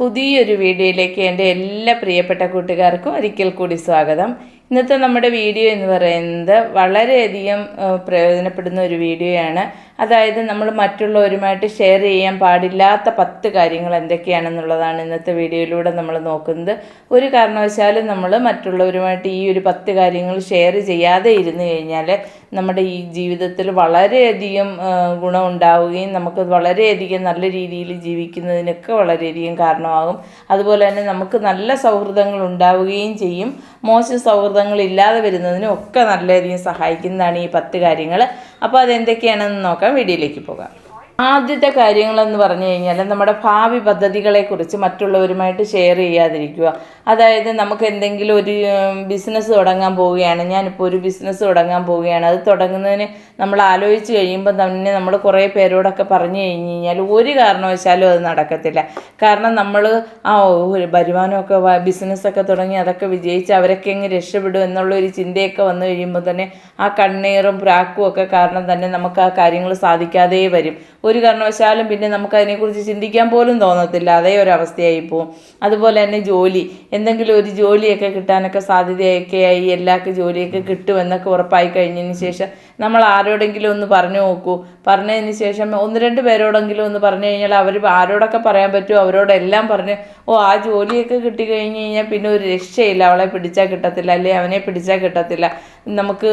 പുതിയൊരു വീഡിയോയിലേക്ക് എന്റെ എല്ലാ പ്രിയപ്പെട്ട കൂട്ടുകാർക്കും ഒരിക്കൽ കൂടി സ്വാഗതം. ഇന്നത്തെ നമ്മുടെ വീഡിയോ എന്ന് പറയുന്നത് വളരെയധികം പ്രയോജനപ്പെടുന്ന ഒരു വീഡിയോയാണ്. അതായത് നമ്മൾ മറ്റുള്ളവരുമായിട്ട് ഷെയർ ചെയ്യാൻ പാടില്ലാത്ത പത്ത് കാര്യങ്ങൾ എന്തൊക്കെയാണെന്നുള്ളതാണ് ഇന്നത്തെ വീഡിയോയിലൂടെ നമ്മൾ നോക്കുന്നത്. ഒരു കാരണവശാലും നമ്മൾ മറ്റുള്ളവരുമായിട്ട് ഈ ഒരു പത്ത് കാര്യങ്ങൾ ഷെയർ ചെയ്യാതെ ഇരുന്ന് കഴിഞ്ഞാൽ നമ്മുടെ ഈ ജീവിതത്തിൽ വളരെയധികം ഗുണം ഉണ്ടാവുകയും നമുക്ക് വളരെയധികം നല്ല രീതിയിൽ ജീവിക്കുന്നതിനൊക്കെ വളരെയധികം കാരണമാകും. അതുപോലെ തന്നെ നമുക്ക് നല്ല സൗഹൃദങ്ങൾ ഉണ്ടാവുകയും ചെയ്യും. മോശം സൗഹൃദങ്ങൾ ഇല്ലാതെ വരുന്നതിനും ഒക്കെ വളരെയധികം സഹായിക്കുന്നതാണ് ഈ പത്ത് കാര്യങ്ങൾ അപ്പോൾ അതെന്തൊക്കെയാണെന്ന് നോക്കാം. വീഡിയോയിലേക്ക് പോകാം. ആദ്യത്തെ കാര്യങ്ങളെന്ന് പറഞ്ഞു കഴിഞ്ഞാൽ നമ്മുടെ ഭാവി പദ്ധതികളെക്കുറിച്ച് മറ്റുള്ളവരുമായിട്ട് ഷെയർ ചെയ്യാതിരിക്കുക. അതായത് നമുക്ക് എന്തെങ്കിലും ഒരു ബിസിനസ് തുടങ്ങാൻ പോവുകയാണ്. ഞാനിപ്പോൾ ഒരു ബിസിനസ് തുടങ്ങാൻ പോവുകയാണ്. അത് തുടങ്ങുന്നതിന് നമ്മൾ ആലോചിച്ച് കഴിയുമ്പോൾ തന്നെ നമ്മൾ കുറേ പേരോടൊക്കെ പറഞ്ഞു കഴിഞ്ഞ് കഴിഞ്ഞാൽ ഒരു കാരണവശാലും അത് നടക്കത്തില്ല. കാരണം നമ്മൾ ആ ഒരു വരുമാനമൊക്കെ ബിസിനസ്സൊക്കെ തുടങ്ങി അതൊക്കെ വിജയിച്ച് അവരൊക്കെ എങ്ങ് രക്ഷപ്പെടും എന്നുള്ളൊരു ചിന്തയൊക്കെ വന്നു കഴിയുമ്പോൾ തന്നെ ആ കണ്ണീറും പ്രാക്കും ഒക്കെ കാരണം തന്നെ നമുക്ക് ആ കാര്യങ്ങൾ സാധിക്കാതെ വരും. ഒരു കാരണവശാലും പിന്നെ നമുക്ക് അതിനെക്കുറിച്ച് ചിന്തിക്കാൻ പോലും തോന്നത്തില്ല. അതേ ഒരു അവസ്ഥയായി പോവും അതുപോലെ തന്നെ ജോലി. എന്തെങ്കിലും ഒരു ജോലിയൊക്കെ കിട്ടാനൊക്കെ സാധ്യതയൊക്കെ ആയി എല്ലാവർക്കും ജോലിയൊക്കെ കിട്ടുമെന്നൊക്കെ ഉറപ്പായി കഴിഞ്ഞതിന് ശേഷം നമ്മൾ ആരോടെങ്കിലും ഒന്ന് പറഞ്ഞു നോക്കൂ. പറഞ്ഞതിന് ശേഷം ഒന്ന് രണ്ട് പേരോടെങ്കിലും ഒന്ന് പറഞ്ഞു കഴിഞ്ഞാൽ അവർ ആരോടൊക്കെ പറയാൻ പറ്റുമോ? അവരോടെല്ലാം പറഞ്ഞ് ഓ ആ ജോലിയൊക്കെ കിട്ടി കഴിഞ്ഞ് കഴിഞ്ഞാൽ പിന്നെ ഒരു രക്ഷയില്ല. അവളെ പിടിച്ചാൽ കിട്ടത്തില്ല. അല്ലെ അവനെ പിടിച്ചാൽ കിട്ടത്തില്ല. നമുക്ക്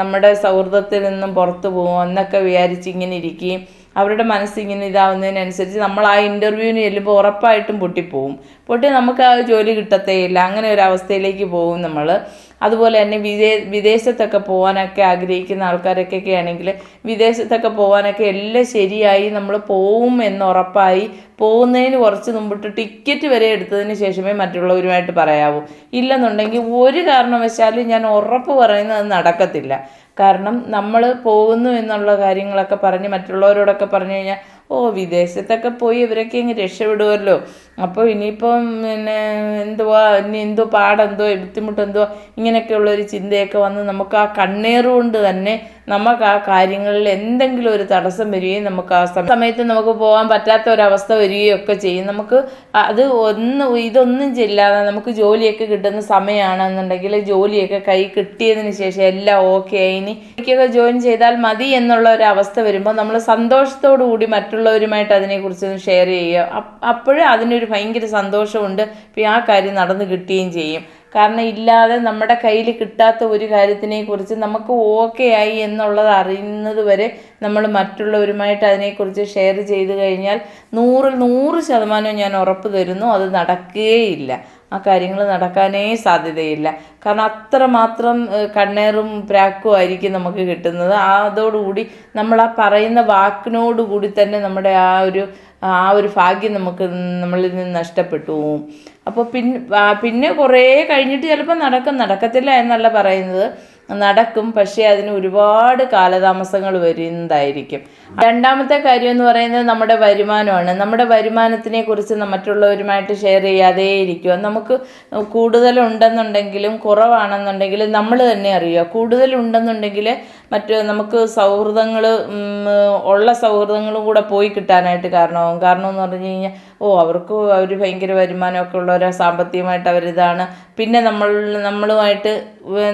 നമ്മുടെ സൗഹൃദത്തിൽ നിന്നും പുറത്തു പോകും എന്നൊക്കെ വിചാരിച്ച് ഇങ്ങനെ ഇരിക്കുകയും അവരുടെ മനസ്സിങ്ങനെ ഇതാവുന്നതിനനുസരിച്ച് നമ്മൾ ആ ഇന്റർവ്യൂവിന് ചെല്ലുമ്പോൾ ഉറപ്പായിട്ടും പൊട്ടിപ്പോവും. പൊട്ടി നമുക്ക് ആ ജോലി കിട്ടത്തേയില്ല. അങ്ങനെ ഒരു അവസ്ഥയിലേക്ക് പോകും നമ്മൾ അതുപോലെ തന്നെ വിദേ വിദേശത്തൊക്കെ പോകാനൊക്കെ ആഗ്രഹിക്കുന്ന ആൾക്കാരൊക്കെ ആണെങ്കിൽ വിദേശത്തൊക്കെ പോകാനൊക്കെ എല്ലാം ശരിയായി നമ്മൾ പോവും എന്ന് ഉറപ്പായി പോകുന്നതിന് കുറച്ച് മുമ്പിട്ട് ടിക്കറ്റ് വരെ എടുത്തതിന് ശേഷമേ മറ്റുള്ളവരുമായിട്ട് പറയാവൂ. ഇല്ലെന്നുണ്ടെങ്കിൽ ഒരു കാരണവശാലും ഞാൻ ഉറപ്പ് പറയുന്നത് നടക്കത്തില്ല. കാരണം നമ്മൾ പോകുന്നു എന്നുള്ള കാര്യങ്ങളൊക്കെ പറഞ്ഞ് മറ്റുള്ളവരോടൊക്കെ പറഞ്ഞു കഴിഞ്ഞാൽ ഓ വിദേശത്തൊക്കെ പോയി ഇവരൊക്കെ ഇങ്ങ് രക്ഷപ്പെടുമല്ലോ അപ്പോൾ ഇനിയിപ്പം പിന്നെ എന്തുവാ ഇനി എന്തോ പാടെന്തോ ബുദ്ധിമുട്ടെന്തോ ഇങ്ങനെയൊക്കെ ഉള്ളൊരു ചിന്തയൊക്കെ വന്ന് നമുക്ക് ആ കണ്ണേറുകൊണ്ട് കൊണ്ട് തന്നെ നമുക്ക് ആ കാര്യങ്ങളിൽ എന്തെങ്കിലും ഒരു തടസ്സം വരികയും നമുക്ക് ആ സമ- സമയത്ത് നമുക്ക് പോകാൻ പറ്റാത്ത ഒരവസ്ഥ വരികയും ഒക്കെ ചെയ്യും. നമുക്ക് അത് ഒന്ന് ഇതൊന്നും ചെല്ലാതെ നമുക്ക് ജോലിയൊക്കെ കിട്ടുന്ന സമയമാണെന്നുണ്ടെങ്കിൽ ജോലിയൊക്കെ കൈ കിട്ടിയതിന് ശേഷം എല്ലാം ഓക്കെ ഇനി എനിക്കൊക്കെ ജോയിൻ ചെയ്താൽ മതി എന്നുള്ള ഒരു അവസ്ഥ വരുമ്പോൾ നമ്മൾ സന്തോഷത്തോടു കൂടി മറ്റുള്ളവരുമായിട്ട് അതിനെക്കുറിച്ച് ഷെയർ ചെയ്യുക. അപ്പോഴും അതിനൊരു ഭയങ്കര സന്തോഷമുണ്ട്. ആ കാര്യം നടന്നു കിട്ടുകയും ചെയ്യും. കാരണം ഇല്ലാതെ നമ്മുടെ കയ്യിൽ കിട്ടാത്ത ഒരു കാര്യത്തിനെ കുറിച്ച് നമുക്ക് ഓക്കെ ആയി എന്നുള്ളത് അറിയുന്നത് വരെ നമ്മൾ മറ്റുള്ളവരുമായിട്ട് അതിനെക്കുറിച്ച് ഷെയർ ചെയ്ത് കഴിഞ്ഞാൽ നൂറിൽ നൂറ് ശതമാനവും ഞാൻ ഉറപ്പ് തരുന്നു അത് നടക്കുകയില്ല. ആ കാര്യങ്ങൾ നടക്കാനേ സാധ്യതയില്ല. കാരണം അത്രമാത്രം മാത്രം കണ്ണേറും പ്രാക്കും ആയിരിക്കും നമുക്ക് കിട്ടുന്നത്. അതോടുകൂടി നമ്മൾ ആ പറയുന്ന വാക്കിനോടുകൂടി തന്നെ നമ്മുടെ ആ ഒരു ആ ഒരു ഭാഗ്യം നമുക്ക് നമ്മളിൽ നിന്ന് നഷ്ടപ്പെട്ടു പോവും. അപ്പോൾ പിന്നെ പിന്നെ കുറേ കഴിഞ്ഞിട്ട് ചിലപ്പോൾ നടക്കും. നടക്കത്തില്ല എന്നല്ല പറയുന്നത്. നടക്കും. പക്ഷേ അതിന് ഒരുപാട് കാലതാമസങ്ങൾ വരുന്നതായിരിക്കും. രണ്ടാമത്തെ കാര്യം എന്ന് പറയുന്നത് നമ്മുടെ വരുമാനമാണ്. നമ്മുടെ വരുമാനത്തിനെ കുറിച്ച് മറ്റുള്ളവരുമായിട്ട് ഷെയർ ചെയ്യാതെ ഇരിക്കുക. നമുക്ക് കൂടുതലുണ്ടെന്നുണ്ടെങ്കിലും കുറവാണെന്നുണ്ടെങ്കിലും നമ്മൾ തന്നെ അറിയുക. കൂടുതലുണ്ടെന്നുണ്ടെങ്കിൽ മറ്റ് നമുക്ക് സൗഹൃദങ്ങൾ ഉള്ള സൗഹൃദങ്ങളും കൂടെ പോയി കിട്ടാനായിട്ട് കാരണമാകും കാരണം എന്ന് പറഞ്ഞു കഴിഞ്ഞാൽ ഓ അവർക്ക് അവർ ഭയങ്കര വരുമാനമൊക്കെ ഉള്ളവരാ സാമ്പത്തികമായിട്ട് അവരിതാണ്. പിന്നെ നമ്മൾ നമ്മളുമായിട്ട്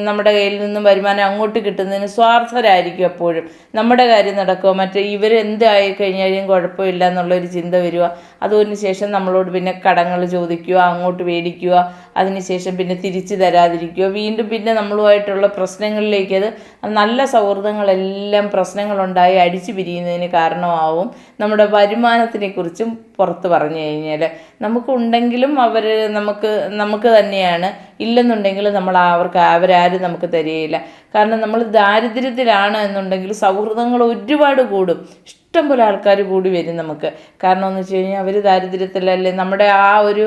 നമ്മുടെ കയ്യിൽ നിന്നും വരുമാനം അങ്ങോട്ട് കിട്ടുന്നതിന് സ്വാർത്ഥരായിരിക്കും എപ്പോഴും. നമ്മുടെ കാര്യം നടക്കുക മറ്റേ ഇവരെന്തായി കഴിഞ്ഞാലും കുഴപ്പമില്ല എന്നുള്ളൊരു ചിന്ത വരിക. അതുകൊണ്ട് ശേഷം നമ്മളോട് പിന്നെ കടങ്ങൾ ചോദിക്കുക അങ്ങോട്ട് മേടിക്കുക അതിനുശേഷം പിന്നെ തിരിച്ചു തരാതിരിക്കുക. വീണ്ടും പിന്നെ നമ്മളുമായിട്ടുള്ള പ്രശ്നങ്ങളിലേക്ക് അത് നല്ല സൗഹൃദങ്ങളെല്ലാം പ്രശ്നങ്ങളുണ്ടായി അടിച്ചു പിരിയുന്നതിന് കാരണമാവും. നമ്മുടെ വരുമാനത്തിനെ കുറിച്ചും പുറത്ത് പറഞ്ഞു കഴിഞ്ഞാൽ നമുക്കുണ്ടെങ്കിലും അവർ നമുക്ക് നമുക്ക് തന്നെയാണ്. ഇല്ലെന്നുണ്ടെങ്കിൽ നമ്മൾ അവർക്ക് അവരാരും നമുക്ക് തരികയില്ല. കാരണം നമ്മൾ ദാരിദ്ര്യത്തിലാണ് എന്നുണ്ടെങ്കിൽ സൗഹൃദങ്ങൾ ഒരുപാട് കൂടും. ഇഷ്ടം പോലെ ആൾക്കാർ കൂടി വരും നമുക്ക്. കാരണം എന്ന് വെച്ച് കഴിഞ്ഞാൽ അവർ ദാരിദ്ര്യത്തിലല്ലേ നമ്മുടെ ആ ഒരു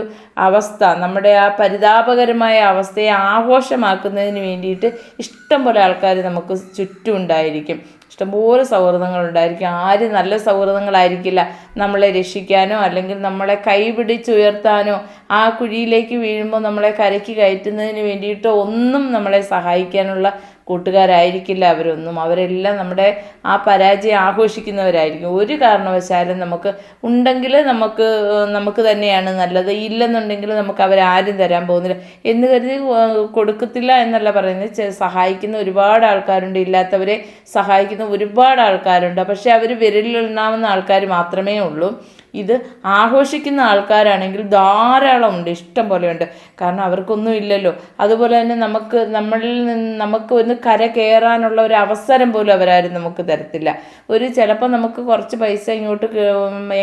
അവസ്ഥ നമ്മുടെ ആ പരിതാപകരമായ അവസ്ഥയെ ആഘോഷമാക്കുന്നതിന് വേണ്ടിയിട്ട് ഇഷ്ടം പോലെ ആൾക്കാർ നമുക്ക് ചുറ്റും ഉണ്ടായിരിക്കും. ഇഷ്ടംപോലെ സൗഹൃദങ്ങളുണ്ടായിരിക്കും ആരും നല്ല സൗഹൃദങ്ങളായിരിക്കില്ല. നമ്മളെ രക്ഷിക്കാനോ അല്ലെങ്കിൽ നമ്മളെ കൈപിടിച്ചുയർത്താനോ ആ കുഴിയിലേക്ക് വീഴുമ്പോൾ നമ്മളെ കരയ്ക്ക് കയറ്റുന്നതിന് വേണ്ടിയിട്ടോ ഒന്നും നമ്മളെ സഹായിക്കാനുള്ള കൂട്ടുകാരായിരിക്കില്ല അവരൊന്നും. അവരെല്ലാം നമ്മുടെ ആ പരാജയം ആഘോഷിക്കുന്നവരായിരിക്കും. ഒരു കാരണവശാലും നമുക്ക് ഉണ്ടെങ്കിൽ നമുക്ക് നമുക്ക് തന്നെയാണ് നല്ലത്. ഇല്ലെന്നുണ്ടെങ്കിൽ നമുക്ക് അവരാരും തരാൻ പോകുന്നില്ല. എന്ന് കരുതി കൊടുക്കത്തില്ല എന്നല്ല പറയുന്നത്. സഹായിക്കുന്ന ഒരുപാട് ആൾക്കാരുണ്ട്. ഇല്ലാത്തവരെ സഹായിക്കുന്ന ഒരുപാട് ആൾക്കാരുണ്ട്. പക്ഷേ അവർ വിരലിലുണ്ടാവുന്ന ആൾക്കാർ മാത്രമേ ഉള്ളൂ. ഇത് ആഘോഷിക്കുന്ന ആൾക്കാരാണെങ്കിൽ ധാരാളം ഉണ്ട് ഇഷ്ടം പോലെ ഉണ്ട് കാരണം അവർക്കൊന്നും ഇല്ലല്ലോ. അതുപോലെ തന്നെ നമുക്ക് നമ്മളിൽ നിന്ന് നമുക്ക് ഒന്ന് കര കയറാനുള്ള ഒരു അവസരം പോലും അവരാരും നമുക്ക് തരത്തില്ല. ഒരു ചിലപ്പോൾ നമുക്ക് കുറച്ച് പൈസ ഇങ്ങോട്ട്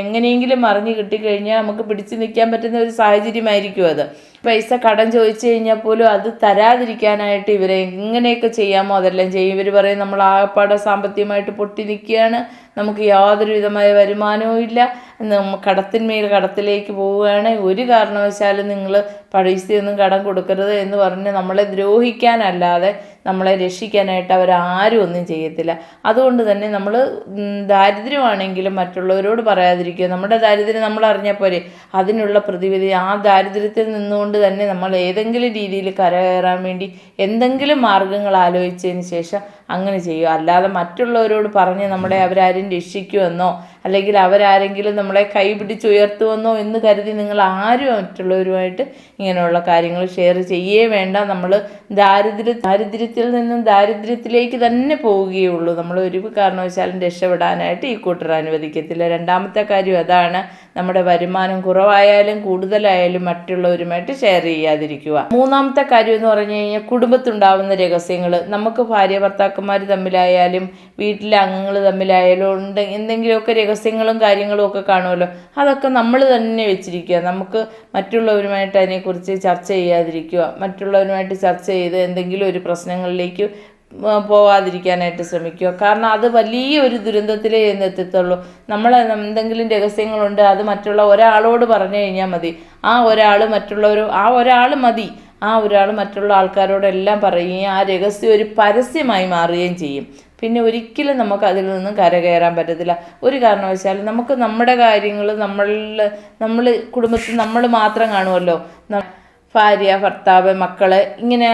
എങ്ങനെയെങ്കിലും മറിഞ്ഞ് കിട്ടിക്കഴിഞ്ഞാൽ നമുക്ക് പിടിച്ചു നിൽക്കാൻ പറ്റുന്ന ഒരു സാഹചര്യമായിരിക്കും അത്. പൈസ കടം ചോദിച്ചു കഴിഞ്ഞാൽ പോലും അത് തരാതിരിക്കാനായിട്ട് ഇവരെ എങ്ങനെയൊക്കെ ചെയ്യാമോ അതെല്ലാം ചെയ്യും. ഇവർ പറയും നമ്മൾ ആകെപ്പാടെ സാമ്പത്തികമായിട്ട് പൊട്ടി നിൽക്കുകയാണ്. നമുക്ക് യാതൊരു വിധമായ വരുമാനവും ഇല്ല. കടത്തിന്മേൽ കടത്തിലേക്ക് പോവുകയാണ്. ഒരു കാരണവശാലും നിങ്ങൾ പൈസയൊന്നും കടം കൊടുക്കരുത് എന്ന് പറഞ്ഞ് നമ്മളെ ദ്രോഹിക്കാനല്ലാതെ നമ്മളെ രക്ഷിക്കാനായിട്ട് അവരാരും ഒന്നും ചെയ്യത്തില്ല. അതുകൊണ്ട് തന്നെ നമ്മൾ ദാരിദ്ര്യമാണെങ്കിലും മറ്റുള്ളവരോട് പറയാതിരിക്കുക. നമ്മുടെ ദാരിദ്ര്യം നമ്മൾ അറിഞ്ഞാൽ അതിനുള്ള പ്രതിവിധി ആ ദാരിദ്ര്യത്തിൽ നിന്നുകൊണ്ട് തന്നെ നമ്മൾ ഏതെങ്കിലും രീതിയിൽ കരകയറാൻ വേണ്ടി എന്തെങ്കിലും മാർഗങ്ങൾ ആലോചിച്ചതിന് ശേഷം അങ്ങനെ ചെയ്യുക. അല്ലാതെ മറ്റുള്ളവരോട് പറഞ്ഞ് നമ്മളെ അവരാരും രക്ഷിക്കുമെന്നോ അല്ലെങ്കിൽ അവരാരെങ്കിലും നമ്മളെ കൈ പിടിച്ചുയർത്തുമെന്നോ എന്ന് കരുതി നിങ്ങൾ ആരും മറ്റുള്ളവരുമായിട്ട് ഇങ്ങനെയുള്ള കാര്യങ്ങൾ ഷെയർ ചെയ്യേ വേണ്ട. നമ്മൾ ദാരിദ്ര്യ ദാരിദ്ര്യത്തിൽ നിന്നും ദാരിദ്ര്യത്തിലേക്ക് തന്നെ പോവുകയുള്ളൂ നമ്മൾ ഒരു കാരണവശാലും രക്ഷപ്പെടാനായിട്ട് ഈ കൂട്ടർ അനുവദിക്കത്തില്ല. രണ്ടാമത്തെ കാര്യം അതാണ് നമ്മുടെ വരുമാനം കുറവായാലും കൂടുതലായാലും മറ്റുള്ളവരുമായിട്ട് ഷെയർ ചെയ്യാതിരിക്കുക. മൂന്നാമത്തെ കാര്യം എന്ന് പറഞ്ഞു കഴിഞ്ഞാൽ കുടുംബത്തുണ്ടാവുന്ന രഹസ്യങ്ങൾ. നമുക്ക് ഭാര്യ ഭർത്താക്കന്മാർ തമ്മിലായാലും വീട്ടിലെ അംഗങ്ങൾ തമ്മിലായാലും ഉണ്ട്. എന്തെങ്കിലുമൊക്കെ രഹസ്യങ്ങളും കാര്യങ്ങളും ഒക്കെ കാണുമല്ലോ. അതൊക്കെ നമ്മൾ തന്നെ വെച്ചിരിക്കുക. നമുക്ക് മറ്റുള്ളവരുമായിട്ട് അതിനെക്കുറിച്ച് ചർച്ച ചെയ്യാതിരിക്കുക. മറ്റുള്ളവരുമായിട്ട് ചർച്ച ചെയ്ത് എന്തെങ്കിലും ഒരു പ്രശ്നങ്ങളിലേക്ക് പോവാതിരിക്കാനായിട്ട് ശ്രമിക്കുക. കാരണം അത് വലിയ ഒരു ദുരന്തത്തിലേ എന്ന് എത്തത്തുള്ളൂ നമ്മൾ എന്തെങ്കിലും രഹസ്യങ്ങളുണ്ട് അത് മറ്റുള്ള ഒരാളോട് പറഞ്ഞു കഴിഞ്ഞാൽ മതി. ആ ഒരാൾ മറ്റുള്ളവർ ആ ഒരാൾ മതി. ആ ഒരാൾ മറ്റുള്ള ആൾക്കാരോടെല്ലാം പറയുകയും ആ രഹസ്യം ഒരു പരസ്യമായി മാറുകയും ചെയ്യും. പിന്നെ ഒരിക്കലും നമുക്ക് അതിൽ നിന്നും കരകയറാൻ പറ്റത്തില്ല. ഒരു കാരണവശാലും നമുക്ക് നമ്മുടെ കാര്യങ്ങൾ നമ്മളിൽ നമ്മൾ കുടുംബത്തിൽ നമ്മൾ മാത്രം കാണുമല്ലോ. ഭാര്യ ഭർത്താവ് മക്കൾ ഇങ്ങനെ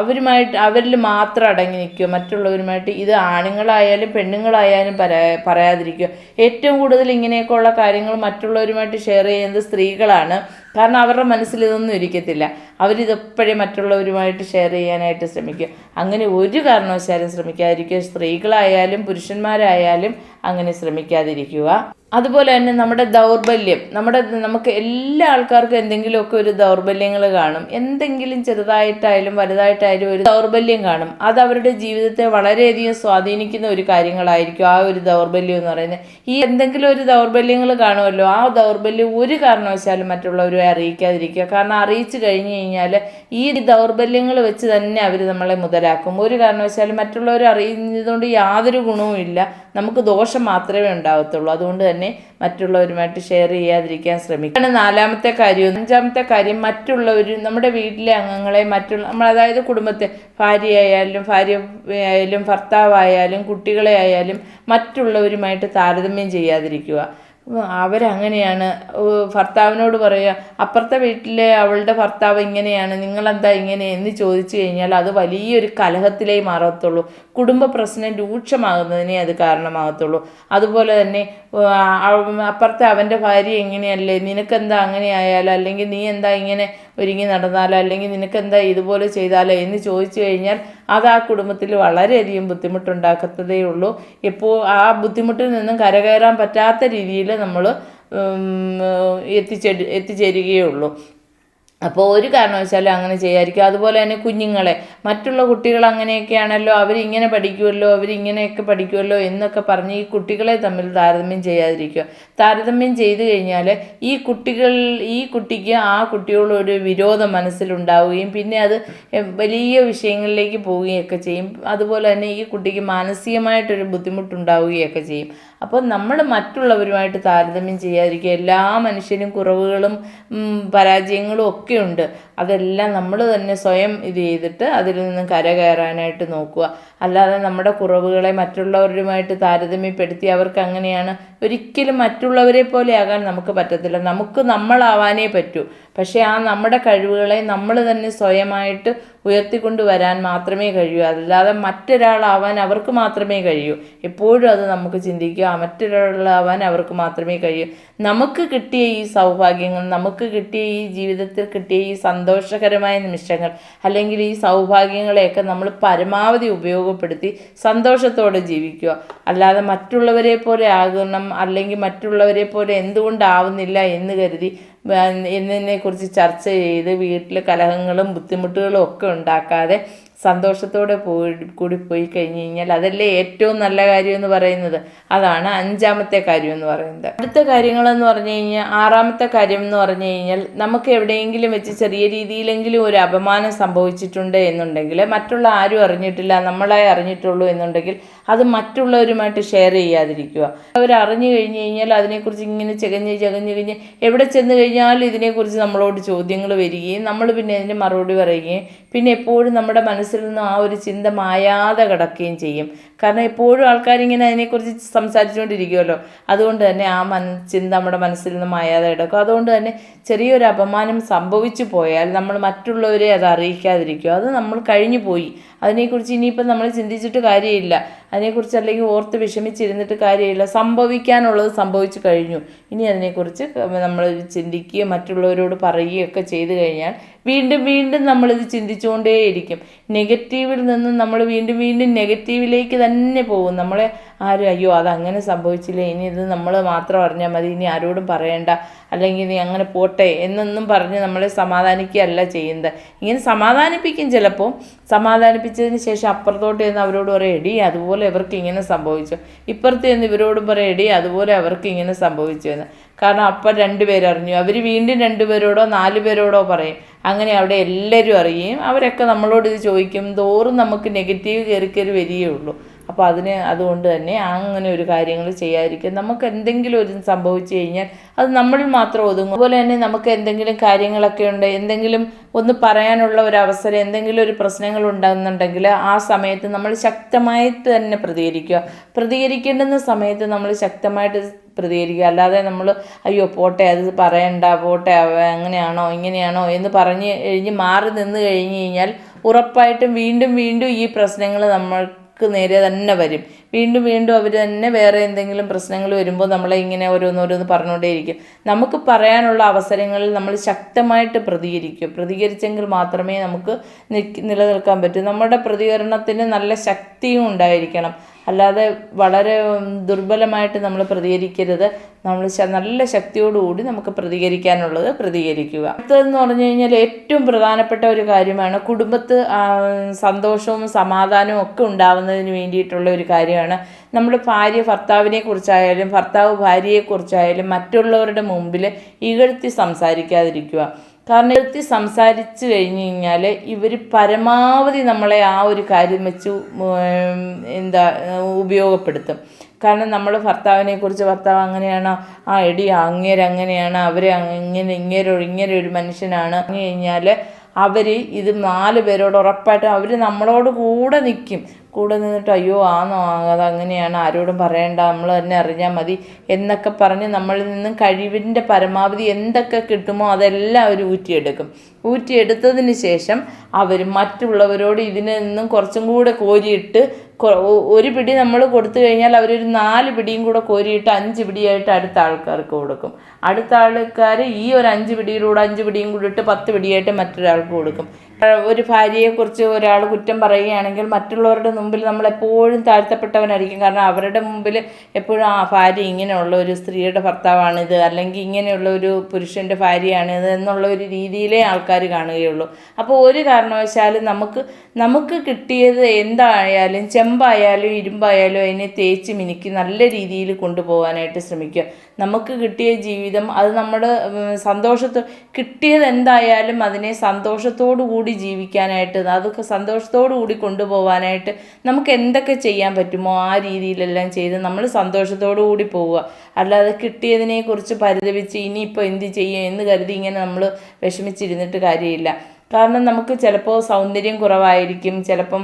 അവരുമായിട്ട് അവരിൽ മാത്രം അടങ്ങി നിൽക്കുക. മറ്റുള്ളവരുമായിട്ട് ഇത് ആണുങ്ങളായാലും പെണ്ണുങ്ങളായാലും പറയാ പറയാതിരിക്കുക. ഏറ്റവും കൂടുതൽ ഇങ്ങനെയൊക്കെയുള്ള കാര്യങ്ങൾ മറ്റുള്ളവരുമായിട്ട് ഷെയർ ചെയ്യുന്നത് സ്ത്രീകളാണ്. കാരണം അവരുടെ മനസ്സിൽ ഇതൊന്നും ഇരിക്കത്തില്ല. അവരിതെപ്പോഴും മറ്റുള്ളവരുമായിട്ട് ഷെയർ ചെയ്യാനായിട്ട് ശ്രമിക്കുക അങ്ങനെ ഒരു കാരണവശാലും ശ്രമിക്കാതിരിക്കുക. സ്ത്രീകളായാലും പുരുഷന്മാരായാലും അങ്ങനെ ശ്രമിക്കാതിരിക്കുക. അതുപോലെ തന്നെ നമ്മുടെ ദൗർബല്യം. നമ്മുടെ നമുക്ക് എല്ലാ ആൾക്കാർക്കും എന്തെങ്കിലുമൊക്കെ ഒരു ദൗർബല്യങ്ങൾ കാണും. എന്തെങ്കിലും ചെറുതായിട്ടായാലും വലുതായിട്ടായാലും ഒരു ദൗർബല്യം കാണും. അത് അവരുടെ ജീവിതത്തെ വളരെയധികം സ്വാധീനിക്കുന്ന ഒരു കാര്യങ്ങളായിരിക്കും ആ ഒരു ദൗർബല്യം എന്ന് പറയുന്നത്. ഈ എന്തെങ്കിലും ഒരു ദൗർബല്യങ്ങൾ കാണുമല്ലോ. ആ ദൗർബല്യം ഒരു കാരണവശാലും മറ്റുള്ളവരെ അറിയിക്കാതിരിക്കുക. കാരണം അറിയിച്ചു കഴിഞ്ഞു കഴിഞ്ഞാൽ ഈ ദൗർബല്യങ്ങൾ വെച്ച് തന്നെ അവർ നമ്മളെ മുതലാക്കും. ഒരു കാരണവശാലും മറ്റുള്ളവർ അറിയുന്നതുകൊണ്ട് യാതൊരു ഗുണവുമില്ല നമുക്ക് ദോഷം മാത്രമേ ഉണ്ടാകത്തുള്ളൂ അതുകൊണ്ട് തന്നെ മറ്റുള്ളവരുമായിട്ട് ഷെയർ ചെയ്യാതിരിക്കാൻ ശ്രമിക്കണം നാലാമത്തെ കാര്യം. അഞ്ചാമത്തെ കാര്യം മറ്റുള്ളവർ നമ്മുടെ വീട്ടിലെ അംഗങ്ങളെ മറ്റുള്ള നമ്മൾ അതായത് കുടുംബത്തെ ഭാര്യയായാലും ഭാര്യ ആയാലും ഭർത്താവായാലും കുട്ടികളെ ആയാലും മറ്റുള്ളവരുമായിട്ട് താരതമ്യം ചെയ്യാതിരിക്കുക. അവരങ്ങനെയാണ്. ഭർത്താവിനോട് പറയുക അപ്പുറത്തെ വീട്ടിലെ അവളുടെ ഭർത്താവ് ഇങ്ങനെയാണ് നിങ്ങളെന്താ ഇങ്ങനെ? എന്ന് ചോദിച്ചു കഴിഞ്ഞാൽ അത് വലിയൊരു കലഹത്തിലേ മാറത്തുള്ളൂ. കുടുംബ പ്രശ്നം രൂക്ഷമാകുന്നതിനെ അത് കാരണമാകത്തുള്ളൂ. അതുപോലെ തന്നെ അപ്പുറത്തെ അവന്റെ ഭാര്യ എങ്ങനെയല്ലേ നിനക്കെന്താ അങ്ങനെ ആയാലോ അല്ലെങ്കിൽ നീ എന്താ ഇങ്ങനെ ഒരുങ്ങി നടന്നാലോ? അല്ലെങ്കിൽ നിനക്കെന്താ ഇതുപോലെ ചെയ്താലോ? എന്ന് ചോദിച്ചു കഴിഞ്ഞാൽ അത് ആ കുടുംബത്തിൽ വളരെയധികം ബുദ്ധിമുട്ടുണ്ടാക്കത്തതേ ഉള്ളൂ. എപ്പോൾ ആ ബുദ്ധിമുട്ടിൽ നിന്നും കരകയറാൻ പറ്റാത്ത രീതിയിൽ നമ്മൾ എത്തിച്ചേ എത്തിച്ചേരുകയേ ഉള്ളൂ അപ്പോൾ ഒരു കാരണവശാലും അങ്ങനെ ചെയ്യാതിരിക്കുക. അതുപോലെ തന്നെ കുഞ്ഞുങ്ങളെ മറ്റുള്ള കുട്ടികൾ അങ്ങനെയൊക്കെയാണല്ലോ അവരിങ്ങനെ പഠിക്കുമല്ലോ അവരിങ്ങനെയൊക്കെ പഠിക്കുമല്ലോ എന്നൊക്കെ പറഞ്ഞ് ഈ കുട്ടികളെ തമ്മിൽ താരതമ്യം ചെയ്യാതിരിക്കുക. താരതമ്യം ചെയ്തു കഴിഞ്ഞാൽ ഈ കുട്ടികൾ ഈ കുട്ടിക്ക് ആ കുട്ടിയോട് ഒരു വിരോധം മനസ്സിലുണ്ടാവുകയും പിന്നെ അത് വലിയ വിഷയങ്ങളിലേക്ക് പോവുകയൊക്കെ ചെയ്യും. അതുപോലെ തന്നെ ഈ കുട്ടിക്ക് മാനസികമായിട്ടൊരു ബുദ്ധിമുട്ടുണ്ടാവുകയൊക്കെ ചെയ്യും. അപ്പോൾ നമ്മൾ മറ്റുള്ളവരുമായിട്ട് താരതമ്യം ചെയ്യാതിരിക്കുക. എല്ലാ മനുഷ്യനും കുറവുകളും പരാജയങ്ങളും ഒക്കെ ഉണ്ട്. അതെല്ലാം നമ്മൾ തന്നെ സ്വയം ഇത് ചെയ്തിട്ട് അതിൽ നിന്നും കരകയറാനായിട്ട് നോക്കുക. അല്ലാതെ നമ്മുടെ കുറവുകളെ മറ്റുള്ളവരുമായിട്ട് താരതമ്യപ്പെടുത്തി അവർക്ക് അങ്ങനെയാണ് ഒരിക്കലും മറ്റുള്ളവരെ പോലെ ആകാൻ നമുക്ക് പറ്റത്തില്ല. നമുക്ക് നമ്മളാവാനേ പറ്റൂ. പക്ഷേ ആ നമ്മുടെ കഴിവുകളെ നമ്മൾ തന്നെ സ്വയമായിട്ട് ഉയർത്തിക്കൊണ്ട് വരാൻ മാത്രമേ കഴിയൂ. അല്ലാതെ മറ്റൊരാളാവാൻ അവർക്ക് മാത്രമേ കഴിയൂ. എപ്പോഴും അത് നമുക്ക് ചിന്തിക്കുക മറ്റൊരാളാവാൻ അവർക്ക് മാത്രമേ കഴിയൂ. നമുക്ക് കിട്ടിയ ഈ സൗഭാഗ്യങ്ങൾ നമുക്ക് കിട്ടിയ ഈ ജീവിതത്തിൽ കിട്ടിയ ഈ സന്തോഷകരമായ നിമിഷങ്ങൾ അല്ലെങ്കിൽ ഈ സൗഭാഗ്യങ്ങളെയൊക്കെ നമ്മൾ പരമാവധി ഉപയോഗപ്പെടുത്തി സന്തോഷത്തോടെ ജീവിക്കുക. അല്ലാതെ മറ്റുള്ളവരെ പോലെ ആകണം അല്ലെങ്കിൽ മറ്റുള്ളവരെ പോലെ എന്തുകൊണ്ടാവുന്നില്ല എന്ന് കരുതി എന്നതിനെക്കുറിച്ച് ചർച്ച ചെയ്ത് വീട്ടിൽ കലഹങ്ങളും ബുദ്ധിമുട്ടുകളും ഒക്കെ ഉണ്ടാക്കാതെ സന്തോഷത്തോടെ പോയി കൂടി പോയി കഴിഞ്ഞ് കഴിഞ്ഞാൽ അതല്ലേ ഏറ്റവും നല്ല കാര്യം എന്ന് പറയുന്നത്. അതാണ് അഞ്ചാമത്തെ കാര്യം എന്ന് പറയുന്നത്. അടുത്ത കാര്യങ്ങളെന്ന് പറഞ്ഞു കഴിഞ്ഞാൽ ആറാമത്തെ കാര്യം എന്ന് പറഞ്ഞു കഴിഞ്ഞാൽ നമുക്ക് എവിടെയെങ്കിലും വെച്ച് ചെറിയ രീതിയിലെങ്കിലും ഒരു അപമാനം സംഭവിച്ചിട്ടുണ്ട് എന്നുണ്ടെങ്കിൽ മറ്റുള്ള ആരും അറിഞ്ഞിട്ടില്ല നമ്മളെ അറിഞ്ഞിട്ടുള്ളൂ എന്നുണ്ടെങ്കിൽ അത് മറ്റുള്ളവരുമായിട്ട് ഷെയർ ചെയ്യാതിരിക്കുക. അവർ അറിഞ്ഞു കഴിഞ്ഞ് കഴിഞ്ഞാൽ അതിനെക്കുറിച്ച് ഇങ്ങനെ ചകഞ്ഞ് ചകഞ്ഞ് കഴിഞ്ഞ് എവിടെ ചെന്ന് കഴിഞ്ഞാലും ഇതിനെക്കുറിച്ച് നമ്മളോട് ചോദ്യങ്ങൾ വരികയും നമ്മൾ പിന്നെ അതിന് മറുപടി പറയുകയും പിന്നെ എപ്പോഴും നമ്മുടെ മനസ്സിൽ നിന്ന് ആ ഒരു ചിന്ത മായാതെ കിടക്കുകയും ചെയ്യും. കാരണം എപ്പോഴും ആൾക്കാരിങ്ങനെ അതിനെക്കുറിച്ച് സംസാരിച്ചുകൊണ്ടിരിക്കുമല്ലോ അതുകൊണ്ട് തന്നെ ആ മന ചിന്ത നമ്മുടെ മനസ്സിൽ നിന്ന് മായാതെ കിടക്കും. അതുകൊണ്ട് തന്നെ ചെറിയൊരു അപമാനം സംഭവിച്ചു പോയാൽ നമ്മൾ മറ്റുള്ളവരെ അത് അറിയിക്കാതിരിക്കും. അത് നമ്മൾ കഴിഞ്ഞു പോയി. അതിനെക്കുറിച്ച് ഇനിയിപ്പം നമ്മൾ ചിന്തിച്ചിട്ട് കാര്യമില്ല. അതിനെക്കുറിച്ച് അല്ലെങ്കിൽ ഓർത്ത് വിഷമിച്ചിരുന്നിട്ട് കാര്യമില്ല. സംഭവിക്കാനുള്ളത് സംഭവിച്ചു കഴിഞ്ഞു. ഇനി അതിനെക്കുറിച്ച് നമ്മൾ ചിന്തിക്കുകയും മറ്റുള്ളവരോട് പറയുകയൊക്കെ ചെയ്തു കഴിഞ്ഞാൽ വീണ്ടും വീണ്ടും നമ്മളിത് ചിന്തിച്ചുകൊണ്ടേയിരിക്കും. നെഗറ്റീവിൽ നിന്ന് നമ്മൾ വീണ്ടും വീണ്ടും നെഗറ്റീവിലേക്ക് തന്നെ പോകും. നമ്മളെ ആരും അയ്യോ അതങ്ങനെ സംഭവിച്ചില്ല? ഇനി ഇത് നമ്മൾ മാത്രം അറിഞ്ഞാൽ മതി. ഇനി ആരോടും പറയണ്ട. അല്ലെങ്കിൽ ഇനി അങ്ങനെ പോട്ടെ എന്നൊന്നും പറഞ്ഞ് നമ്മളെ സമാധാനിക്കുകയല്ല ചെയ്യുന്നത്. ഇങ്ങനെ സമാധാനിപ്പിക്കും ചിലപ്പോൾ. സമാധാനിപ്പിച്ചതിന് ശേഷം അപ്പുറത്തോട്ട് ചെന്ന് അവരോട് പറയും എടി അതുപോലെ ഇവർക്ക് ഇങ്ങനെ സംഭവിച്ചു. ഇപ്പുറത്ത് ചെന്ന് ഇവരോടും പറയും എടി അതുപോലെ അവർക്ക് ഇങ്ങനെ സംഭവിച്ചു എന്ന്. കാരണം അപ്പം രണ്ടുപേരറിഞ്ഞു അവർ വീണ്ടും രണ്ടുപേരോടോ നാല് പേരോടോ പറയും. അങ്ങനെ അവിടെ എല്ലാവരും അറിയുകയും അവരൊക്കെ നമ്മളോട് ഇത് ചോദിക്കും. തോറും നമുക്ക് നെഗറ്റീവ് കയറി കയറി വരികയുള്ളൂ അപ്പോൾ അതിന് അതുകൊണ്ട് തന്നെ അങ്ങനെ ഒരു കാര്യങ്ങൾ ചെയ്യാതിരിക്കുക. നമുക്ക് എന്തെങ്കിലും ഒരു സംഭവിച്ചു കഴിഞ്ഞാൽ അത് നമ്മൾ മാത്രം ഒതുങ്ങും. അതുപോലെ തന്നെ നമുക്ക് എന്തെങ്കിലും കാര്യങ്ങളൊക്കെ ഉണ്ട് എന്തെങ്കിലും ഒന്ന് പറയാനുള്ള ഒരു അവസരം എന്തെങ്കിലും ഒരു പ്രശ്നങ്ങൾ ഉണ്ടാകുന്നുണ്ടെങ്കിൽ ആ സമയത്ത് നമ്മൾ ശക്തമായിട്ട് തന്നെ പ്രതികരിക്കുക. പ്രതികരിക്കേണ്ടുന്ന സമയത്ത് നമ്മൾ ശക്തമായിട്ട് പ്രതികരിക്കുക. അല്ലാതെ നമ്മൾ അയ്യോ പോട്ടെ അത് പറയണ്ട പോട്ടെ അങ്ങനെയാണോ ഇങ്ങനെയാണോ എന്ന് പറഞ്ഞ് കഴിഞ്ഞ് മാറി നിന്ന് കഴിഞ്ഞ് കഴിഞ്ഞാൽ ഉറപ്പായിട്ടും വീണ്ടും വീണ്ടും ഈ പ്രശ്നങ്ങൾ നമ്മൾ നമുക്ക് നേരെ തന്നെ വരും. വീണ്ടും വീണ്ടും അവർ തന്നെ വേറെ എന്തെങ്കിലും പ്രശ്നങ്ങൾ വരുമ്പോൾ നമ്മളെ ഇങ്ങനെ ഓരോന്നോരോന്ന് പറഞ്ഞുകൊണ്ടേയിരിക്കും. നമുക്ക് പറയാനുള്ള അവസരങ്ങളിൽ നമ്മൾ ശക്തമായിട്ട് പ്രതികരിക്കും. പ്രതികരിച്ചെങ്കിൽ മാത്രമേ നമുക്ക് നിലനിൽക്കാൻ പറ്റൂ. നമ്മുടെ പ്രതികരണത്തിന് നല്ല ശക്തിയും ഉണ്ടായിരിക്കണം. അല്ലാതെ വളരെ ദുർബലമായിട്ട് നമ്മൾ പ്രതികരിക്കരുത്. നമ്മൾ നല്ല ശക്തിയോടുകൂടി നമുക്ക് പ്രതികരിക്കാനുള്ളത് പ്രതികരിക്കുക. അടുത്തതെന്ന് പറഞ്ഞു കഴിഞ്ഞാൽ ഏറ്റവും പ്രധാനപ്പെട്ട ഒരു കാര്യമാണ് കുടുംബത്ത് സന്തോഷവും സമാധാനവും ഒക്കെ ഉണ്ടാവുന്നതിന് വേണ്ടിയിട്ടുള്ള ഒരു കാര്യമാണ്. നമ്മൾ ഭാര്യ ഭർത്താവിനെ കുറിച്ചായാലും ഭർത്താവ് ഭാര്യയെക്കുറിച്ചായാലും മറ്റുള്ളവരുടെ മുമ്പിൽ ഇകഴ്ത്തി സംസാരിക്കാതിരിക്കുക. കാരണം എഴുത്തി സംസാരിച്ചു കഴിഞ്ഞ് കഴിഞ്ഞാൽ ഇവർ പരമാവധി നമ്മളെ ആ ഒരു കാര്യം വെച്ച് എന്താ ഉപയോഗപ്പെടുത്തും. കാരണം നമ്മൾ ഭർത്താവിനെ കുറിച്ച് ഭർത്താവ് അങ്ങനെയാണ് ആ എടി അങ്ങേര് അങ്ങനെയാണ് അവരെ ഇങ്ങനെ ഇങ്ങനെ ഇങ്ങനെ ഒരു മനുഷ്യനാണ്. കഴിഞ്ഞാൽ അവർ ഇത് നാല് പേരോട് ഉറപ്പായിട്ടും അവർ നമ്മളോട് കൂടെ നിൽക്കും കൂടെ നിന്നിട്ട് അയ്യോ ആണോ അങ്ങനെയാണ് ആരോടും പറയണ്ട നമ്മൾ തന്നെ അറിഞ്ഞാൽ മതി എന്നൊക്കെ പറഞ്ഞ് നമ്മളിൽ നിന്നും കഴിവിന്റെ പരമാവധി എന്തൊക്കെ കിട്ടുമോ അതെല്ലാം അവർ ഊറ്റിയെടുക്കും. ഊറ്റിയെടുത്തതിന് ശേഷം അവർ മറ്റുള്ളവരോട് ഇതിനെ നിന്നും കുറച്ചും കൂടെ കോരിയിട്ട് ഒരു പിടി നമ്മൾ കൊടുത്തു കഴിഞ്ഞാൽ അവരൊരു നാല് പിടിയും കൂടെ കോരിയിട്ട് അഞ്ച് പിടിയായിട്ട് അടുത്ത ആൾക്കാർക്ക് കൊടുക്കും. അടുത്ത ആൾക്കാർ ഈ ഒരു അഞ്ച് പിടിയിലൂടെ അഞ്ച് പിടിയും കൂടി ഇട്ട് പത്ത് പിടിയായിട്ട് മറ്റൊരാൾക്ക് കൊടുക്കും. ഒരു ഭാര്യയെക്കുറിച്ച് ഒരാൾ കുറ്റം പറയുകയാണെങ്കിൽ മറ്റുള്ളവരുടെ മുമ്പിൽ നമ്മൾ എപ്പോഴും താഴ്ത്തപ്പെട്ടവനായിരിക്കും. കാരണം അവരുടെ മുമ്പിൽ എപ്പോഴും ആ ഭാര്യ ഇങ്ങനെയുള്ള ഒരു സ്ത്രീയുടെ ഭർത്താവാണിത് അല്ലെങ്കിൽ ഇങ്ങനെയുള്ള ഒരു പുരുഷന്റെ ഭാര്യയാണിത് എന്നുള്ള ഒരു രീതിയിലേ ആൾക്കാർ കാണുകയുള്ളൂ. അപ്പോൾ ഒരു കാരണവശാലും നമുക്ക് നമുക്ക് കിട്ടിയത് എന്തായാലും ചെമ്പായാലും ഇരുമ്പായാലും അതിനെ തേച്ച് മിനുക്കി നല്ല രീതിയിൽ കൊണ്ടുപോകാനായിട്ട് ശ്രമിക്കുക. നമുക്ക് കിട്ടിയ ജീവിതം അത് നമ്മുടെ സന്തോഷത്തോ കിട്ടിയത് എന്തായാലും അതിനെ സന്തോഷത്തോടു കൂടി ജീവിക്കാനായിട്ട് അതൊക്കെ സന്തോഷത്തോടു കൂടി കൊണ്ടുപോകാനായിട്ട് നമുക്ക് എന്തൊക്കെ ചെയ്യാൻ പറ്റുമോ ആ രീതിയിലെല്ലാം ചെയ്ത് നമ്മൾ സന്തോഷത്തോടു കൂടി പോവുക. അല്ലാതെ കിട്ടിയതിനെക്കുറിച്ച് പരിതപിച്ച് ഇനിയിപ്പോൾ എന്ത് ചെയ്യും എന്ന് കരുതി ഇങ്ങനെ നമ്മൾ വിഷമിച്ചിരുന്നിട്ട് കാര്യമില്ല. കാരണം നമുക്ക് ചിലപ്പോൾ സൗന്ദര്യം കുറവായിരിക്കും ചിലപ്പം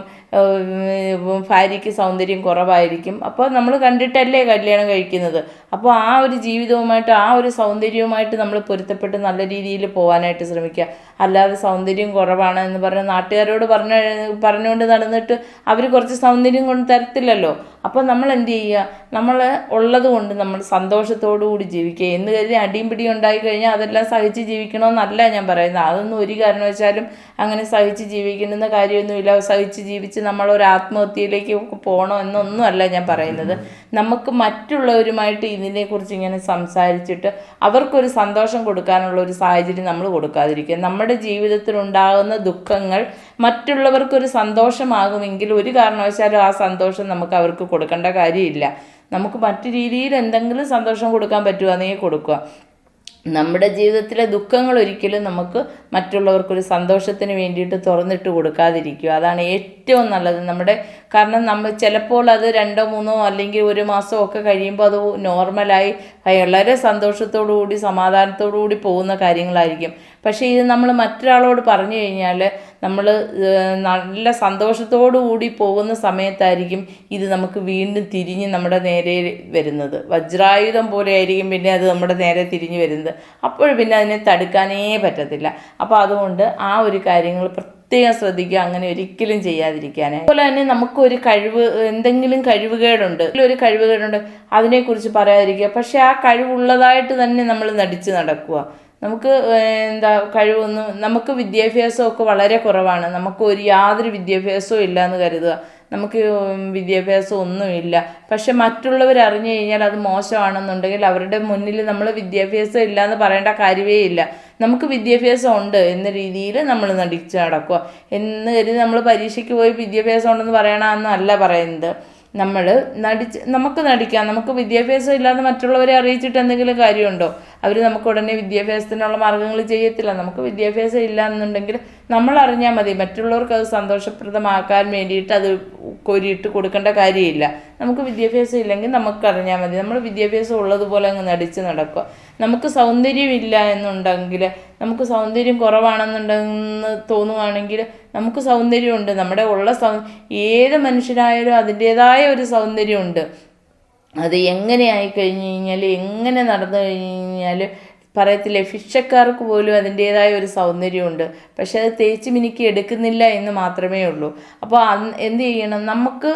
ഭാര്യയ്ക്ക് സൗന്ദര്യം കുറവായിരിക്കും. അപ്പോൾ നമ്മൾ കണ്ടിട്ടല്ലേ കല്യാണം കഴിക്കുന്നത്? അപ്പോൾ ആ ഒരു ജീവിതവുമായിട്ട് ആ ഒരു സൗന്ദര്യവുമായിട്ട് നമ്മൾ പൊരുത്തപ്പെട്ട് നല്ല രീതിയിൽ പോകാനായിട്ട് ശ്രമിക്കുക. അല്ലാതെ സൗന്ദര്യം കുറവാണ് എന്ന് പറഞ്ഞ് നാട്ടുകാരോട് പറഞ്ഞ പറഞ്ഞുകൊണ്ട് നടന്നിട്ട് അവർ കുറച്ച് സൗന്ദര്യം കൊണ്ട് തരത്തില്ലല്ലോ. അപ്പോൾ നമ്മൾ എന്ത് ചെയ്യുക? നമ്മൾ ഉള്ളത് കൊണ്ട് നമ്മൾ സന്തോഷത്തോടു കൂടി ജീവിക്കുക. എന്ന് കരുതി അടിയും പിടിയും ഉണ്ടായി കഴിഞ്ഞാൽ അതെല്ലാം സഹിച്ച് ജീവിക്കണമെന്നല്ല ഞാൻ പറയുന്നത്. അതൊന്നും ഒരു കാരണവശാലും അങ്ങനെ സഹിച്ച് ജീവിക്കുന്ന കാര്യമൊന്നുമില്ല. സഹിച്ച് ജീവിച്ച് നമ്മൾ ഒരു ആത്മഹത്യയിലേക്ക് പോകണോ എന്നൊന്നും അല്ല ഞാൻ പറയുന്നത്. നമുക്ക് മറ്റുള്ളവരുമായിട്ട് ഇതിനെക്കുറിച്ച് ഇങ്ങനെ സംസാരിച്ചിട്ട് അവർക്കൊരു സന്തോഷം കൊടുക്കാനുള്ള ഒരു സാഹചര്യം നമ്മൾ കൊടുക്കാതിരിക്കുക. നമ്മുടെ ജീവിതത്തിൽ ഉണ്ടാകുന്ന ദുഃഖങ്ങൾ മറ്റുള്ളവർക്കൊരു സന്തോഷമാകുമെങ്കിൽ ഒരു കാരണവശാലും ആ സന്തോഷം നമുക്ക് അവർക്ക് കൊടുക്കേണ്ട കാര്യമില്ല. നമുക്ക് മറ്റു രീതിയിൽ എന്തെങ്കിലും സന്തോഷം കൊടുക്കാൻ പറ്റുവാണെങ്കിൽ കൊടുക്കുക. നമ്മുടെ ജീവിതത്തിലെ ദുഃഖങ്ങൾ ഒരിക്കലും നമുക്ക് മറ്റുള്ളവർക്കൊരു സന്തോഷത്തിന് വേണ്ടിയിട്ട് തുറന്നിട്ട് കൊടുക്കാതിരിക്കുക. അതാണ് ഏറ്റവും നല്ലത്. നമ്മുടെ കാരണം നമ്മൾ ചിലപ്പോൾ അത് രണ്ടോ മൂന്നോ അല്ലെങ്കിൽ ഒരു മാസമോ ഒക്കെ കഴിയുമ്പോൾ അത് നോർമലായി വളരെ സന്തോഷത്തോടു കൂടി സമാധാനത്തോടു കൂടി പോകുന്ന കാര്യങ്ങളായിരിക്കും. പക്ഷേ ഇത് നമ്മൾ മറ്റൊരാളോട് പറഞ്ഞു കഴിഞ്ഞാൽ നമ്മൾ നല്ല സന്തോഷത്തോടു കൂടി പോകുന്ന സമയത്തായിരിക്കും ഇത് നമുക്ക് വീണ്ടും തിരിഞ്ഞ് നമ്മുടെ നേരെ വരുന്നത്. വജ്രായുധം പോലെ ആയിരിക്കും പിന്നെ അത് നമ്മുടെ നേരെ തിരിഞ്ഞ് വരുന്നത്. അപ്പോൾ പിന്നെ അതിനെ തടുക്കാനേ പറ്റത്തില്ല. അപ്പോൾ അതുകൊണ്ട് ആ ഒരു കാര്യങ്ങൾ പ്രത്യേകം ശ്രദ്ധിക്കുക അങ്ങനെ ഒരിക്കലും ചെയ്യാതിരിക്കാനേ. അതുപോലെ തന്നെ നമുക്കൊരു കഴിവ് എന്തെങ്കിലും കഴിവുകേടുണ്ട്. ഒരു കഴിവുകേടുണ്ട് അതിനെക്കുറിച്ച് പറയാതിരിക്കുക. പക്ഷേ ആ കഴിവുള്ളതായിട്ട് തന്നെ നമ്മൾ നടിച്ച് നടക്കുക. നമുക്ക് എന്താ കഴിവൊന്നും നമുക്ക് വിദ്യാഭ്യാസമൊക്കെ വളരെ കുറവാണ്. നമുക്ക് ഒരു യാതൊരു വിദ്യാഭ്യാസവും ഇല്ല എന്ന് കരുതുക. നമുക്ക് വിദ്യാഭ്യാസം ഒന്നുമില്ല പക്ഷെ മറ്റുള്ളവർ അറിഞ്ഞു കഴിഞ്ഞാൽ അത് മോശമാണെന്നുണ്ടെങ്കിൽ അവരുടെ മുന്നിൽ നമ്മൾ വിദ്യാഭ്യാസം ഇല്ല എന്ന് പറയേണ്ട കാര്യമേ ഇല്ല. നമുക്ക് വിദ്യാഭ്യാസം ഉണ്ട് എന്ന രീതിയിൽ നമ്മൾ നടിച്ച് നടക്കുക. എന്ന് കരുതി നമ്മൾ പരീക്ഷയ്ക്ക് പോയി വിദ്യാഭ്യാസം ഉണ്ടെന്ന് പറയണമെന്നല്ല പറയുന്നത്. നമ്മൾ നടിച്ച് നമുക്ക് നടിക്കാം നമുക്ക് വിദ്യാഭ്യാസം ഇല്ലാതെ മറ്റുള്ളവരെ അറിയിച്ചിട്ട് എന്തെങ്കിലും കാര്യമുണ്ടോ? അവർ നമുക്ക് ഉടനെ വിദ്യാഭ്യാസത്തിനുള്ള മാർഗങ്ങൾ ചെയ്യത്തില്ല. നമുക്ക് വിദ്യാഭ്യാസം ഇല്ല എന്നുണ്ടെങ്കിൽ നമ്മൾ അറിഞ്ഞാൽ മതി. മറ്റുള്ളവർക്ക് അത് സന്തോഷപ്രദമാക്കാൻ വേണ്ടിയിട്ട് അത് കോരിയിട്ട് കൊടുക്കേണ്ട കാര്യമില്ല. നമുക്ക് വിദ്യാഭ്യാസം ഇല്ലെങ്കിൽ നമുക്ക് അറിഞ്ഞാൽ മതി. നമ്മൾ വിദ്യാഭ്യാസം ഉള്ളതുപോലെ അങ്ങ് നടിച്ച് നടക്കുക. നമുക്ക് സൗന്ദര്യമില്ല എന്നുണ്ടെങ്കിൽ നമുക്ക് സൗന്ദര്യം കുറവാണെന്നുണ്ടെന്ന് തോന്നുവാണെങ്കിൽ നമുക്ക് സൗന്ദര്യമുണ്ട്. നമ്മുടെ ഉള്ള സൗ ഏത് മനുഷ്യനായാലും അതിന്റേതായ ഒരു സൗന്ദര്യമുണ്ട്. അത് എങ്ങനെ ആയി കഴിഞ്ഞ് കഴിഞ്ഞാൽ എങ്ങനെ നടന്നു കഴിഞ്ഞാൽ പറയത്തില്ലേ ഭിക്ഷക്കാർക്ക് പോലും അതിന്റേതായ ഒരു സൗന്ദര്യമുണ്ട്. പക്ഷെ അത് തേച്ച് മിനുക്കി എടുക്കുന്നില്ല എന്ന് മാത്രമേ ഉള്ളൂ. അപ്പോൾ എന്ത് ചെയ്യണം? നമുക്ക്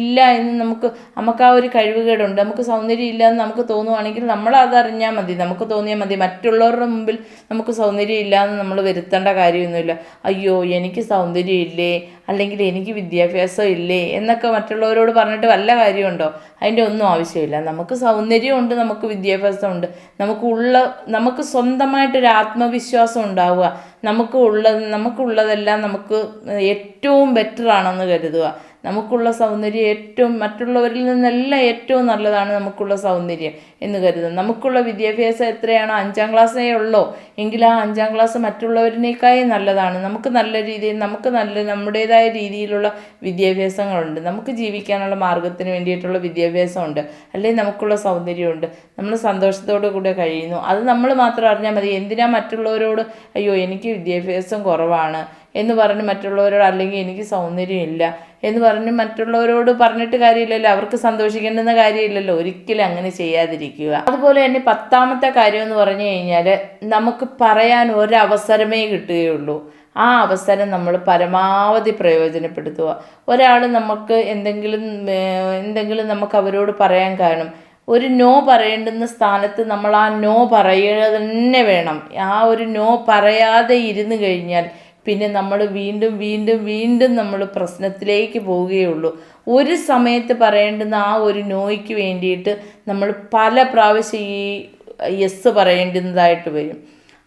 ഇല്ല എന്ന് നമുക്ക് നമുക്ക് ആ ഒരു കഴിവുകേടുണ്ട്. നമുക്ക് സൗന്ദര്യം ഇല്ല എന്ന് നമുക്ക് തോന്നുവാണെങ്കിൽ നമ്മൾ അതറിഞ്ഞാൽ മതി. നമുക്ക് തോന്നിയാൽ മതി. മറ്റുള്ളവരുടെ മുമ്പിൽ നമുക്ക് സൗന്ദര്യം ഇല്ല എന്ന് നമ്മൾ വരുത്തേണ്ട കാര്യമൊന്നുമില്ല. അയ്യോ എനിക്ക് സൗന്ദര്യം ഇല്ലേ? അല്ലെങ്കിൽ എനിക്ക് വിദ്യാഭ്യാസം ഇല്ലേ എന്നൊക്കെ മറ്റുള്ളവരോട് പറഞ്ഞിട്ട് വല്ല കാര്യമുണ്ടോ? അതിന്റെ ഒന്നും ആവശ്യമില്ല. നമുക്ക് സൗന്ദര്യമുണ്ട് നമുക്ക് വിദ്യാഭ്യാസമുണ്ട്. നമുക്കുള്ള നമുക്ക് സ്വന്തമായിട്ടൊരു ആത്മവിശ്വാസം ഉണ്ടാവുക. നമുക്ക് ഉള്ളത് നമുക്കുള്ളതെല്ലാം നമുക്ക് ഏറ്റവും ബെറ്റർ ആണെന്ന് കരുതുക. നമുക്കുള്ള സൗന്ദര്യം ഏറ്റവും മറ്റുള്ളവരിൽ നിന്നെല്ലാം ഏറ്റവും നല്ലതാണ് നമുക്കുള്ള സൗന്ദര്യം എന്ന് കരുതുക. നമുക്കുള്ള വിദ്യാഭ്യാസം എത്രയാണോ അഞ്ചാം ക്ലാസ്സേ ഉള്ളോ. എങ്കിൽ ആ അഞ്ചാം ക്ലാസ് മറ്റുള്ളവരിനേക്കായി നല്ലതാണ്. നമുക്ക് നല്ല രീതിയിൽ നമുക്ക് നല്ല നമ്മുടേതായ രീതിയിലുള്ള വിദ്യാഭ്യാസങ്ങളുണ്ട്. നമുക്ക് ജീവിക്കാനുള്ള മാർഗത്തിന് വേണ്ടിയിട്ടുള്ള വിദ്യാഭ്യാസമുണ്ട്. അല്ലെങ്കിൽ നമുക്കുള്ള സൗന്ദര്യമുണ്ട്. നമ്മൾ സന്തോഷത്തോടു കൂടെ കഴിയുന്നു. അത് നമ്മൾ മാത്രം അറിഞ്ഞാൽ മതി. എന്തിനാ മറ്റുള്ളവരോട് അയ്യോ എനിക്ക് വിദ്യാഭ്യാസം കുറവാണ് എന്ന് പറഞ്ഞ് മറ്റുള്ളവരോട് അല്ലെങ്കിൽ എനിക്ക് സൗന്ദര്യമില്ല എന്ന് പറഞ്ഞ് മറ്റുള്ളവരോട് പറഞ്ഞിട്ട് കാര്യമില്ലല്ലോ അവർക്ക് സന്തോഷിക്കേണ്ടുന്ന കാര്യമില്ലല്ലോ ഒരിക്കലും അങ്ങനെ ചെയ്യാതിരിക്കുക. അതുപോലെ തന്നെ പത്താമത്തെ കാര്യം എന്ന് പറഞ്ഞു കഴിഞ്ഞാൽ നമുക്ക് പറയാൻ ഒരവസരമേ കിട്ടുകയുള്ളൂ. ആ അവസരം നമ്മൾ പരമാവധി പ്രയോജനപ്പെടുത്തുക. ഒരാൾ നമുക്ക് എന്തെങ്കിലും എന്തെങ്കിലും നമുക്ക് അവരോട് പറയാൻ കാണും ഒരു നോ പറയേണ്ടുന്ന സ്ഥാനത്ത് നമ്മൾ ആ നോ പറയുക തന്നെ വേണം. ആ ഒരു നോ പറയാതെ ഇരുന്ന് കഴിഞ്ഞാൽ പിന്നെ നമ്മൾ വീണ്ടും വീണ്ടും വീണ്ടും നമ്മൾ പ്രശ്നത്തിലേക്ക് പോവുകയുള്ളൂ. ഒരു സമയത്ത് പറയേണ്ടുന്ന ആ ഒരു നോയ്ക്ക് വേണ്ടിയിട്ട് നമ്മൾ പല പ്രാവശ്യം ഈ യെസ് പറയേണ്ടുന്നതായിട്ട് വരും.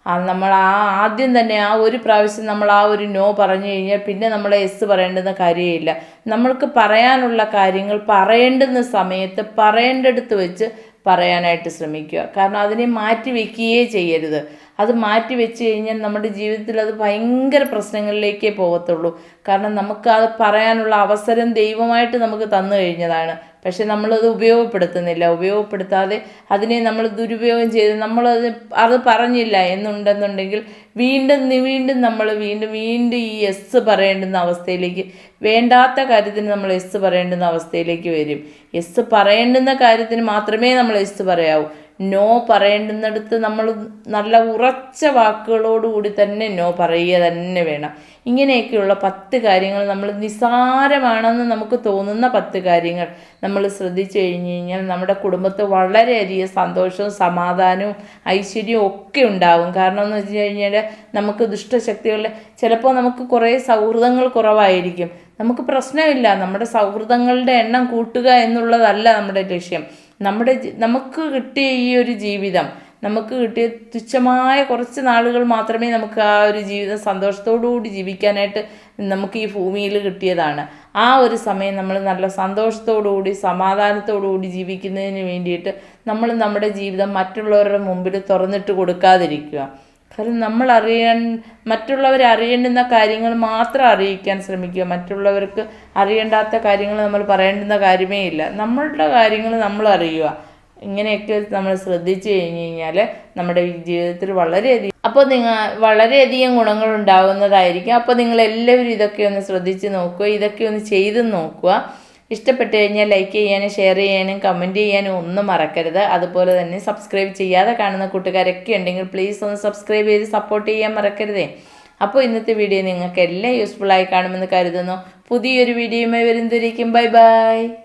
നമ്മൾ ആ ആദ്യം തന്നെ ആ ഒരു പ്രാവശ്യം നമ്മൾ ആ ഒരു നോ പറഞ്ഞു കഴിഞ്ഞാൽ പിന്നെ നമ്മൾ എസ് പറയേണ്ടുന്ന കാര്യമില്ല. നമ്മൾക്ക് പറയാനുള്ള കാര്യങ്ങൾ പറയേണ്ടുന്ന സമയത്ത് പറയേണ്ടടുത്ത് വെച്ച് പറയാനായിട്ട് ശ്രമിക്കുക. കാരണം അതിനെ മാറ്റി വയ്ക്കുകയേ ചെയ്യരുത്. അത് മാറ്റി വെച്ച് കഴിഞ്ഞാൽ നമ്മുടെ ജീവിതത്തിൽ അത് ഭയങ്കര പ്രശ്നങ്ങളിലേക്കേ പോകത്തുള്ളൂ. കാരണം നമുക്ക് അത് പറയാനുള്ള അവസരം ദൈവമായിട്ട് നമുക്ക് തന്നു കഴിഞ്ഞതാണ്. പക്ഷെ നമ്മളത് ഉപയോഗപ്പെടുത്തുന്നില്ല. ഉപയോഗപ്പെടുത്താതെ അതിനെ നമ്മൾ ദുരുപയോഗം ചെയ്ത് നമ്മളത് അത് പറഞ്ഞില്ല എന്നുണ്ടെന്നുണ്ടെങ്കിൽ വീണ്ടും വീണ്ടും നമ്മൾ വീണ്ടും വീണ്ടും ഈ എസ് പറയേണ്ടുന്ന അവസ്ഥയിലേക്ക് വേണ്ടാത്ത കാര്യത്തിന് നമ്മൾ എസ് പറയേണ്ടുന്ന അവസ്ഥയിലേക്ക് വരും. എസ് പറയേണ്ടുന്ന കാര്യത്തിന് മാത്രമേ നമ്മൾ എസ് പറയാവൂ. നോ പറയേണ്ടുന്നിടത്ത് നമ്മൾ നല്ല ഉറച്ച വാക്കുകളോടുകൂടി തന്നെ നോ പറയുക തന്നെ വേണം. ഇങ്ങനെയൊക്കെയുള്ള പത്ത് കാര്യങ്ങൾ നമ്മൾ നിസാരമാണെന്ന് നമുക്ക് തോന്നുന്ന പത്ത് കാര്യങ്ങൾ നമ്മൾ ശ്രദ്ധിച്ചു കഴിഞ്ഞു കഴിഞ്ഞാൽ നമ്മുടെ കുടുംബത്ത് വളരെയധികം സന്തോഷവും സമാധാനവും ഐശ്വര്യവും ഒക്കെ ഉണ്ടാകും കാരണം എന്ന് വെച്ച് കഴിഞ്ഞാൽ നമുക്ക് ദുഷ്ടശക്തികളിൽ ചിലപ്പോൾ നമുക്ക് കുറേ സൗഹൃദങ്ങൾ കുറവായിരിക്കും. നമുക്ക് പ്രശ്നമില്ല. നമ്മുടെ സൗഹൃദങ്ങളുടെ എണ്ണം കൂട്ടുക എന്നുള്ളതല്ല നമ്മുടെ ലക്ഷ്യം. നമ്മുടെ നമുക്ക് കിട്ടിയ ഈ ഒരു ജീവിതം നമുക്ക് കിട്ടിയ തുച്ഛമായ കുറച്ച് നാളുകൾ മാത്രമേ നമുക്ക് ആ ഒരു ജീവിതം സന്തോഷത്തോടു കൂടി ജീവിക്കാനായിട്ട് നമുക്ക് ഈ ഭൂമിയിൽ കിട്ടിയതാണ്. ആ ഒരു സമയം നമ്മൾ നല്ല സന്തോഷത്തോടു കൂടി സമാധാനത്തോടു കൂടി ജീവിക്കുന്നതിന് വേണ്ടിയിട്ട് നമ്മൾ നമ്മുടെ ജീവിതം മറ്റുള്ളവരുടെ മുമ്പിൽ തുറന്നിട്ട് കൊടുക്കാതിരിക്കുക. കാരണം നമ്മൾ അറിയാൻ മറ്റുള്ളവരെ അറിയേണ്ടുന്ന കാര്യങ്ങൾ മാത്രം അറിയിക്കാൻ ശ്രമിക്കുക. മറ്റുള്ളവർക്ക് അറിയേണ്ടാത്ത കാര്യങ്ങൾ നമ്മൾ പറയേണ്ടുന്ന കാര്യമേ ഇല്ല. നമ്മളുടെ കാര്യങ്ങൾ നമ്മൾ അറിയുക. ഇങ്ങനെയൊക്കെ നമ്മൾ ശ്രദ്ധിച്ചു കഴിഞ്ഞ് കഴിഞ്ഞാൽ നമ്മുടെ ജീവിതത്തിൽ വളരെയധികം അപ്പോൾ നിങ്ങൾ വളരെയധികം ഗുണങ്ങൾ ഉണ്ടാകുന്നതായിരിക്കും. അപ്പോൾ നിങ്ങൾ എല്ലാവരും ഇതൊക്കെ ഒന്ന് ശ്രദ്ധിച്ച് നോക്കുക. ഇതൊക്കെ ഒന്ന് ചെയ്ത് നോക്കുക. ഇഷ്ടപ്പെട്ട് കഴിഞ്ഞാൽ ലൈക്ക് ചെയ്യാനും ഷെയർ ചെയ്യാനും കമന്റ് ചെയ്യാനും ഒന്നും മറക്കരുത്. അതുപോലെ തന്നെ സബ്സ്ക്രൈബ് ചെയ്യാതെ കാണുന്ന കൂട്ടുകാരൊക്കെ ഉണ്ടെങ്കിൽ പ്ലീസ് ഒന്ന് സബ്സ്ക്രൈബ് ചെയ്ത് സപ്പോർട്ട് ചെയ്യാൻ മറക്കരുതേ. അപ്പോൾ ഇന്നത്തെ വീഡിയോ നിങ്ങൾക്ക് എല്ലാം യൂസ്ഫുൾ ആയി കാണുമെന്ന് കരുതുന്നു. പുതിയൊരു വീഡിയോയുമായി വരുന്നതിരിക്കും ബൈ ബൈ